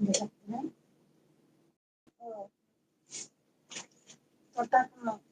내가 그냥 어 어따 그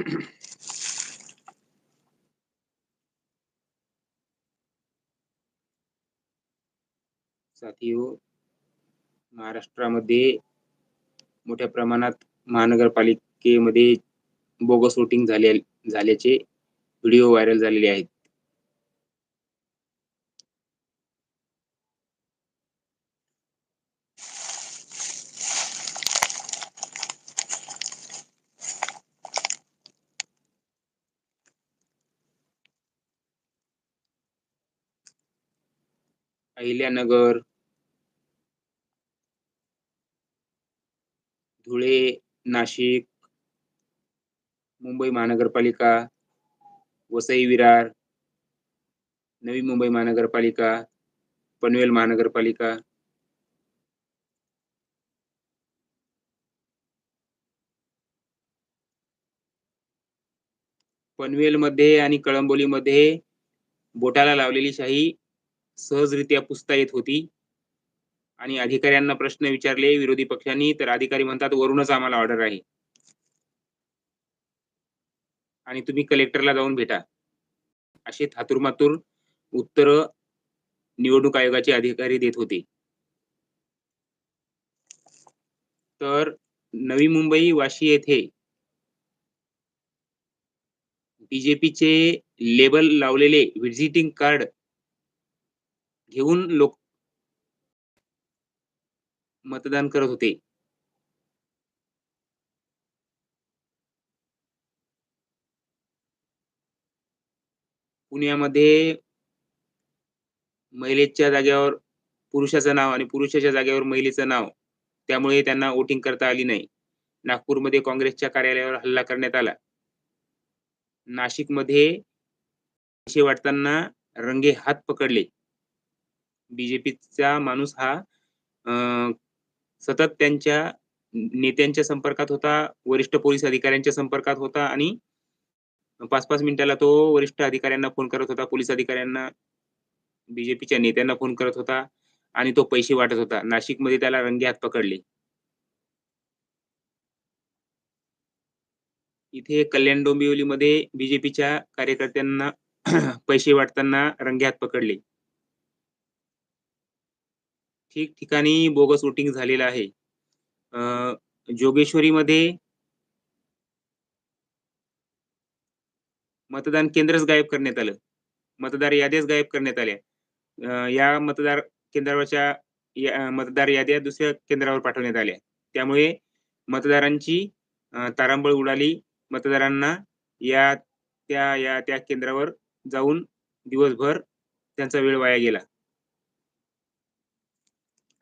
साथियो महाराष्ट्रामध्ये मोठ्या प्रमाणात महानगरपालिकेमध्ये बोगस वोटिंग झाले झाल्याचे व्हिडिओ व्हायरल झालेले आहेत. अहिल्यानगर धुळे नाशिक मुंबई महानगरपालिका वसई विरार नवी मुंबई महानगरपालिका पनवेल महानगरपालिका. पनवेलमध्ये आणि कळंबोलीमध्ये बोटाला लावलेली शाही सहजरित्या पुसता येत होती. आणि अधिकाऱ्यांना प्रश्न विचारले विरोधी पक्षांनी तर अधिकारी म्हणतात वरूनच आम्हाला ऑर्डर आहे. आणि तुम्ही कलेक्टरला जाऊन भेटा. असे थातुरमातुर उत्तर निवडणूक आयोगाचे अधिकारी देत होते. तर नवी मुंबई वाशी येथे बीजेपीचे लेबल लावलेले व्हिजिटिंग कार्ड घेऊन लोक मतदान करत होते. पुण्यामध्ये महिलेच्या जागेवर पुरुषाचं नाव आणि पुरुषाच्या जागेवर महिलेचं नाव त्यामुळे त्यांना वोटिंग करता आली नाही. नागपूरमध्ये काँग्रेसच्या कार्यालयावर हल्ला करण्यात आला. नाशिकमध्ये असे वाटताना रंगे हात पकडले. बीजेपीचा माणूस हा अं, सतत त्यांच्या नेत्यांच्या संपर्कात होता वरिष्ठ पोलीस अधिकाऱ्यांच्या संपर्कात होता आणि पाच पाच मिनिटाला तो वरिष्ठ अधिकाऱ्यांना फोन करत होता पोलीस अधिकाऱ्यांना बीजेपीच्या नेत्यांना फोन करत होता आणि तो पैसे वाटत होता. नाशिकमध्ये त्याला रंगे हात पकडले. इथे कल्याण डोंबिवलीमध्ये बीजेपीच्या कार्यकर्त्यांना पैसे वाटताना रंगे हात पकडले. ठिकठिकाणी बोगस वोटिंग झालेलं आहे. जोगेश्वरीमध्ये मतदान केंद्रच गायब करण्यात आलं. मतदार याद्याच गायब करण्यात आल्या. या मतदार केंद्रावरच्या या- मतदार याद्या दुसऱ्या केंद्रावर पाठवण्यात आल्या. त्यामुळे मतदारांची तारांबळ उडाली. मतदारांना या त्या या त्या केंद्रावर जाऊन दिवसभर त्यांचा वेळ वाया गेला.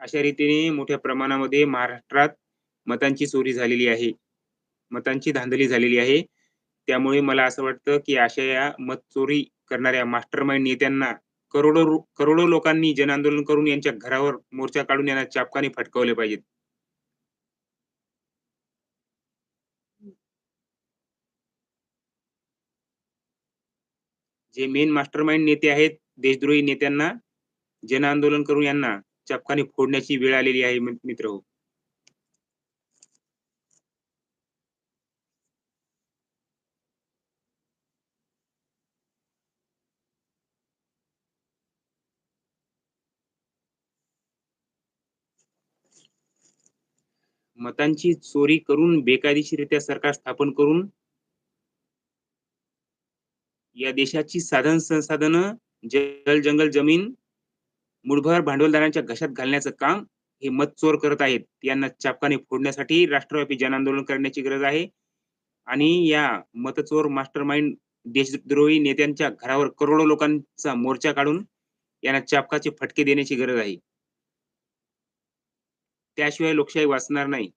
अशा रीतीने मोठ्या प्रमाणामध्ये महाराष्ट्रात मतांची चोरी झालेली आहे. मतांची धांदली झालेली आहे. त्यामुळे मला असं वाटतं की अशा या मत चोरी करणाऱ्या मास्टर माइंड नेत्यांना करोडो करोडो लोकांनी जन आंदोलन करून यांच्या घरावर मोर्चा काढून यांना चापकाने फटकावले पाहिजेत. जे मेन मास्टर माइंड नेते आहेत देशद्रोही नेत्यांना जन आंदोलन करून यांना चपकाने फोडण्याची वेळ आलेली आहे मित्र हो. मतांची चोरी करून बेकायदेशीरित्या सरकार स्थापन करून या देशाची साधन संसाधनं जल जंगल जमीन मुठभर भांडवलदारांच्या घशात घालण्याचं काम हे मत चोर करत आहेत. यांना चापकाने फोडण्यासाठी राष्ट्रव्यापी जन आंदोलन करण्याची गरज आहे. आणि या मतचोर मास्टर माइंड देशद्रोही नेत्यांच्या घरावर करोडो लोकांचा मोर्चा काढून यांना चापकाचे फटके देण्याची गरज आहे. त्याशिवाय लोकशाही वाचणार नाही.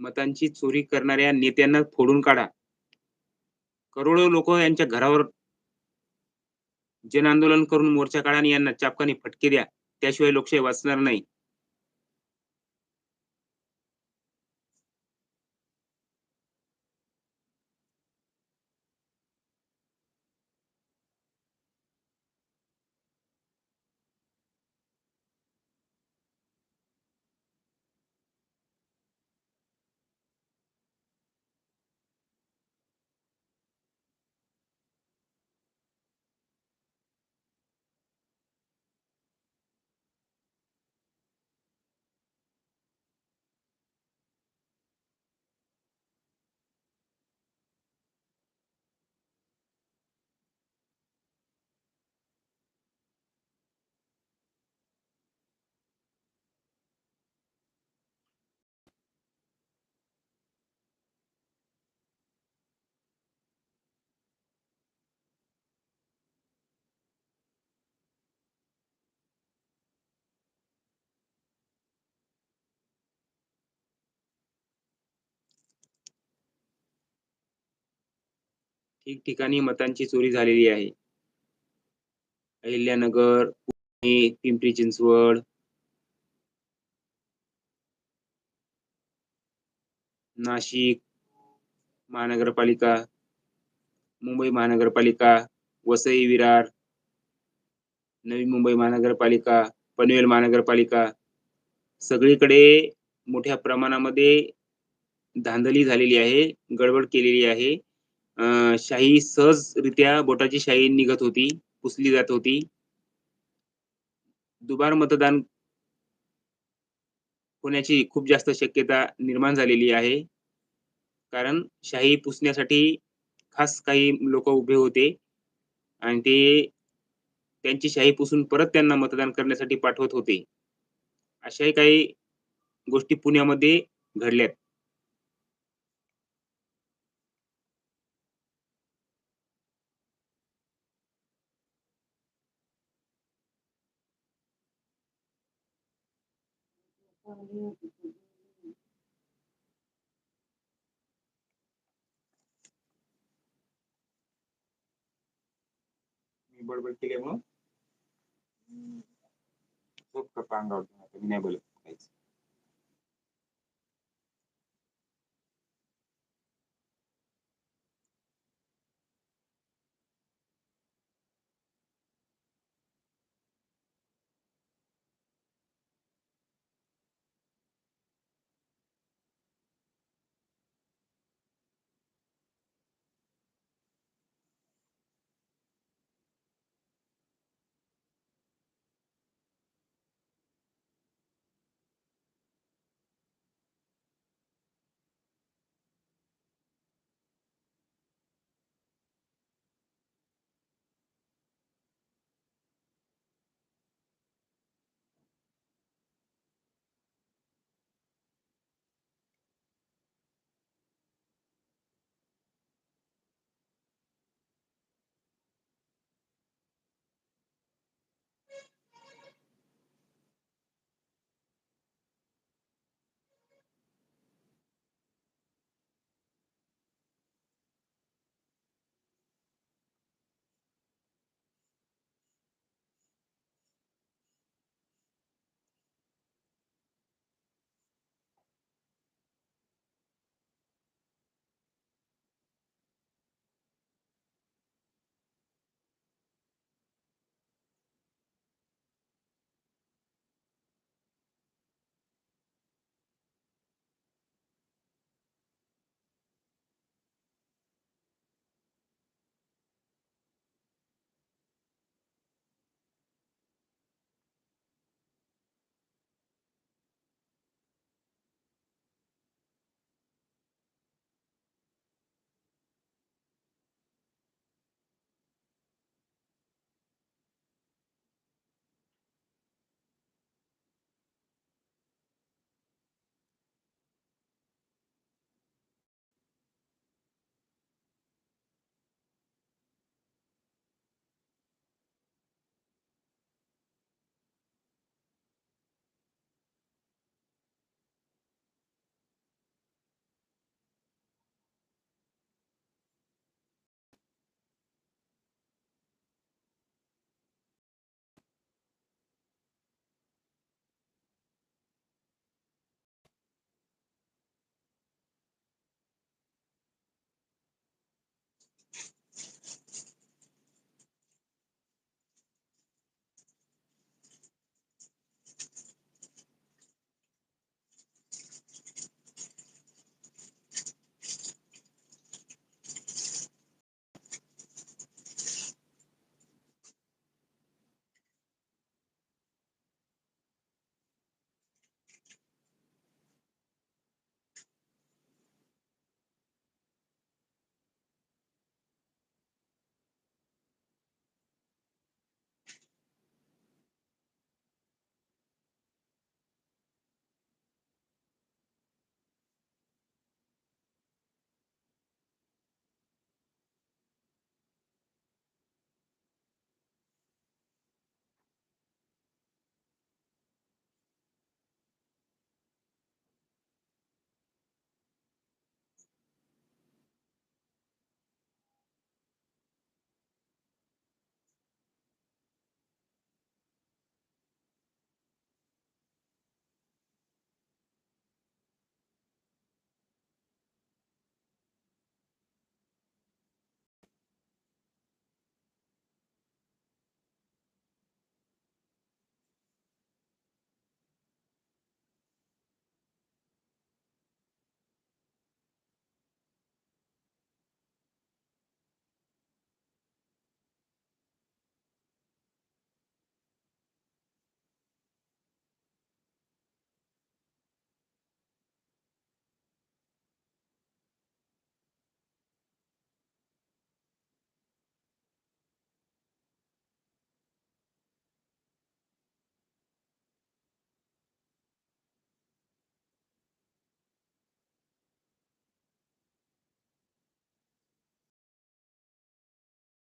मतांची चोरी करणाऱ्या नेत्यांना फोडून काढा. करोडो लोक यांच्या घरावर जन आंदोलन करून मोर्चा काढा आणि यांना चापकाने फटके द्या. त्याशिवाय लोकशाही वाचणार नाही. ठिकठिकाणी मतांची चोरी झालेली आहे. अहिल्यानगर पुणे पिंपरी चिंचवड नाशिक महानगरपालिका मुंबई महानगरपालिका वसई विरार नवी मुंबई महानगरपालिका पनवेल महानगरपालिका सगळीकडे मोठ्या प्रमाणामध्ये धांदली झालेली आहे गडबड केलेली आहे. शाही सहजरित्या बोटाची शाही निघत होती पुसली जात होती. दुबार मतदान होण्याची खूप जास्त शक्यता निर्माण झालेली आहे. कारण शाही पुसण्यासाठी खास काही लोक उभे होते आणि ते त्यांची शाही पुसून परत त्यांना मतदान करण्यासाठी पाठवत होते. अशाही काही गोष्टी पुण्यामध्ये घडल्यात. मी बडबड केल्यामुळं हम्म. झोप का अंगावर आता मी नाही बोलत काहीच